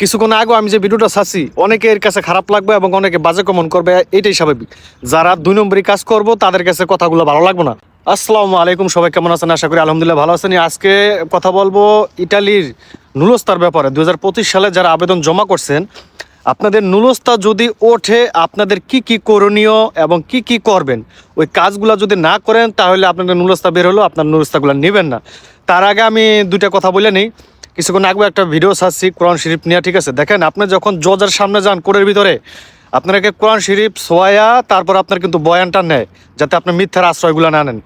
কিছুক্ষণ আগে আমি যে ভিডিওটা ছাড়ছি, অনেকের কাছে খারাপ লাগবে এবং অনেকে বাজে কমন করবে, এটাই স্বাভাবিক। যারা দুই নম্বরই কাজ করব, তাদের কাছে কথাগুলো ভালো লাগবে না। আসসালামু আলাইকুম, সবাই কেমন আছেন? আশা করি আলহামদুলিল্লাহ ভালো আছেন। আজকে কথা বলব ইটালির নুলস্তার ব্যাপারে। দুই হাজার পঁচিশ সালে যারা আবেদন জমা করছেন, আপনাদের নুলস্তা যদি ওঠে, আপনাদের কি কি করণীয় এবং কি কি করবেন? ওই কাজগুলো যদি না করেন, তাহলে আপনাদের নুলস্তা বের হলো, আপনার নুলস্তাগুলো নেবেন না। তার আগে আমি দুইটা কথা বলে নিই। কিছুক্ষণ আগে একটা ভিডিও ছাড়ছি কোরআন শরীফ নিয়ে, ঠিক আছে? দেখেন, আপনি যখন জজের সামনে যান কোরের ভিতরে, আপনাকে কোরআন শরীফ সোয়া তারপর আপনার কিন্তু বয়ানটা নেয়, যাতে আপনি মিথ্যার আশ্রয়গুলো না নেন।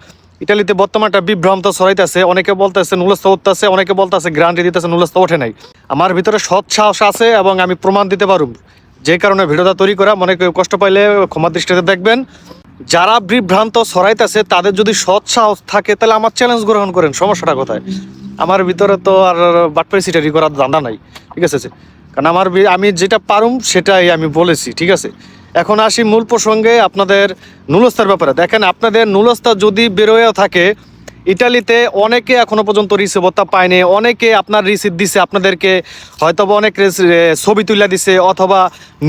ইটালিতে বর্তমানে একটা বিভ্রান্ত ছড়াইতেছে, অনেকে বলতেছে নুলস্তা উঠতেছে অনেকে বলতেছে গ্রান্টি দিতেছে নুলস্তা ওঠে নাই। আমার ভিতরে সৎ সাহস আছে এবং আমি প্রমাণ দিতে পারব যে কারণে ভিডিওটা তৈরি করা, মনে কেউ কষ্ট পাইলে ক্ষমা দৃষ্টিতে দেখবেন। যারা বিভ্রান্ত ছড়াইতেছে, তাদের যদি সৎ সাহস থাকে, তাহলে আমার চ্যালেঞ্জ গ্রহণ করেন, সমস্যাটা কোথায়? আমার ভিতরে তো আর বাটপারি সিটারি করার দান্দা নাই, ঠিক আছে কারণ আমার আমি যেটা পারুম সেটাই আমি বলেছি, ঠিক আছে। এখন আসি মূল প্রসঙ্গে আপনাদের নুলস্তার ব্যাপারে। দেখেন, আপনাদের নুলস্তা যদি বেরোয়েও থাকে ইটালিতে অনেকে এখনও পর্যন্ত রিসিভতা পায়নি, অনেকে আপনার রিসিভ দিছে, আপনাদেরকে হয়তো অনেক ছবি তুলে দিছে, অথবা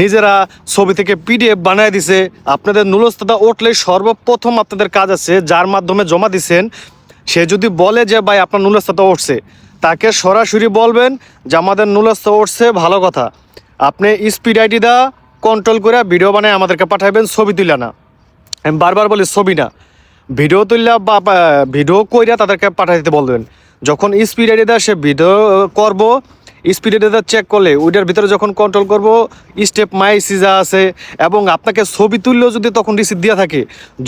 নিজেরা ছবি থেকে পিডিএফ বানায় দিছে। আপনাদের নুলস্তাটা উঠলে সর্বপ্রথম আপনাদের কাজ আছে, যার মাধ্যমে জমা দিছেন সে যদি বলে যে, ভাই, আপনার নুলস্তাটা উঠছে, তাকে সরাসরি বলবেন যে, আমাদের নুলস্তা উঠছে, ভালো কথা। আপনি স্পিড আইডি দা কন্ট্রোল করে ভিডিও বানায় আমাদেরকে পাঠাবেন ছবি তুলে না। আমি বারবার বলি, ছবি না। ভিডিও তুললে বা ভিডিও কইরা তাদেরকে পাঠিয়ে দিতে বলবেন। যখন স্পিড আইডি দেয় সে ভিডিও করব স্পিড আইডি চেক করলে ওইটার ভিতরে যখন কন্ট্রোল করব স্টেপ মাই সিজা আছে, এবং আপনাকে ছবি তুললেও যদি তখন রিসিভ দেওয়া থাকে,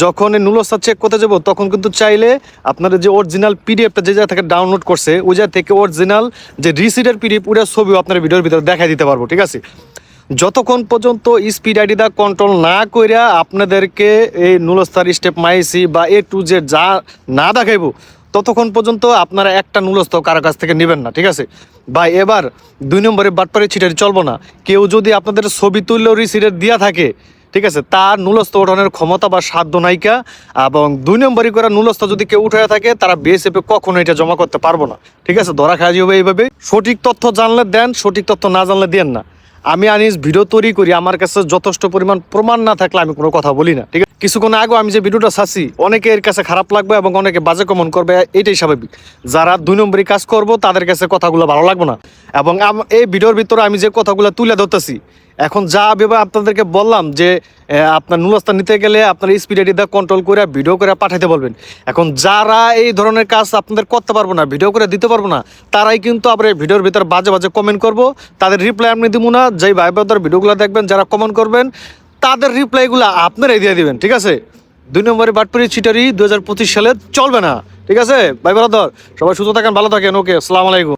যখন এই নুলস্তা চেক করতে যাব, তখন কিন্তু চাইলে আপনাদের যে অরিজিনাল পিডিএফটা যে জায়গা থেকে ডাউনলোড করছে, ওই জায়গা থেকে অরিজিনাল যে রিসিডের পিডিএফ ওইটার ছবিও আপনার ভিডিওর ভিতরে দেখাই দিতে পারব, ঠিক আছে? যতক্ষণ পর্যন্ত স্পিড আইডি দা কন্ট্রোল না কইরা আপনাদেরকে এই নুলস্তার স্টেপ মাইসি বা এ টু জেড যা না দেখাইবো ততক্ষণ পর্যন্ত আপনারা একটা নুলস্ত কারও কাছ থেকে নেবেন না, ঠিক আছে? বা এবার দুই নম্বরে বাটপারে ছিটারি চলবো না। কেউ যদি আপনাদের ছবি তুললেও রিসিডের দিয়া থাকে, ঠিক আছে, তার নুলস্ত ওঠানোর ক্ষমতা বা সাধ্য নায়িকা এবং দুই নম্বরই করে নুলস্ত যদি কেউ উঠে থাকে, তারা বিএসএফে কখনো এটা জমা করতে পারব না। ঠিক আছে, ধরা খাওয়া যাবে এইভাবে। সঠিক তথ্য জানলে দেন, সঠিক তথ্য না জানলে দেন না। আমি আনিস ভিডিও তৈরি করি, আমার কাছে যথেষ্ট পরিমাণ প্রমাণ না থাকলে আমি কোনো কথা বলি না, ঠিক আছে? কিছুক্ষণ আগে আমি যে ভিডিওটা ছাচ্ছি অনেকে এর কাছে খারাপ লাগবে এবং অনেকে বাজে কমন করবে, এটাই স্বাভাবিক। যারা দুই নম্বরই কাজ করব, তাদের কাছে কথাগুলো ভালো লাগবে না। এবং এই ভিডিওর ভিতরে আমি যে কথাগুলো তুলে ধরতেছি এখন যা ভেবে আপনাদেরকে বললাম যে আপনার নুলস্তা নিতে গেলে আপনার স্পিড এডিটা কন্ট্রোল করে ভিডিও করে পাঠাতে বলবেন। এখন যারা এই ধরনের কাজ আপনাদের করতে পারব না ভিডিও করে দিতে পারব না, তারাই কিন্তু এই ভিডিওর ভিতরে বাজে বাজে কমেন্ট করব। তাদের রিপ্লাই আপনি দিব না, যেই ভাই বোনদের ভিডিওগুলো দেখবেন, যারা কমেন্ট করবেন, তাদের রিপ্লাইগুলো আপনারাই দিয়ে দিবেন, ঠিক আছে? দুই নম্বরে বাটপুরি চিটারি দুই হাজার পঁচিশ সালে চলবে না, ঠিক আছে? ভাই বরাদর সবাই সুস্থ থাকেন, ভালো থাকেন ওকে আসসালামু আলাইকুম।